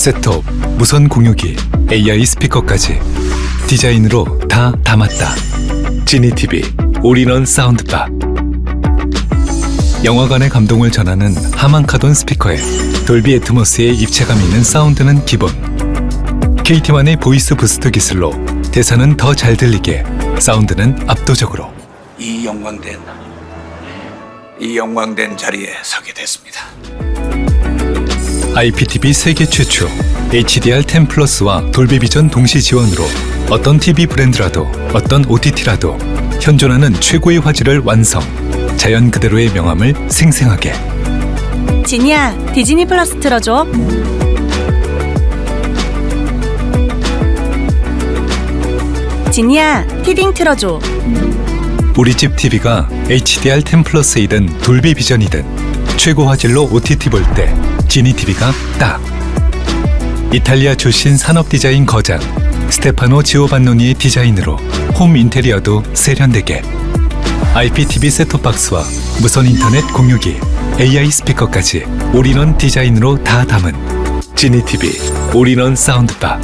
셋톱, 무선 공유기, AI 스피커까지 디자인으로 다 담았다. 지니 TV 올인원 사운드바. 영화관의 감동을 전하는 하만카돈 스피커에 돌비 애트모스의 입체감 있는 사운드는 기본. KT1의 보이스 부스트 기술로 대사는 더 잘 들리게, 사운드는 압도적으로. 이 영광된 이 영광된 자리에 서게 됐습니다. IPTV 세계 최초 HDR10 플러스와 돌비 비전 동시 지원으로 어떤 TV 브랜드라도 어떤 OTT라도 현존하는 최고의 화질을 완성. 자연 그대로의 명암을 생생하게. 지니야, 디즈니 플러스 틀어줘. 지니야, 티딩 틀어줘. 우리 집 TV가 HDR10 플러스이든 돌비 비전이든 최고 화질로 OTT 볼 때 지니 TV가 딱. 이탈리아 출신 산업 디자인 거장 스테파노 지오반노니의 디자인으로 홈 인테리어도 세련되게 IPTV 셋톱박스와 무선 인터넷 공유기, AI 스피커까지 올인원 디자인으로 다 담은 지니 TV 올인원 사운드바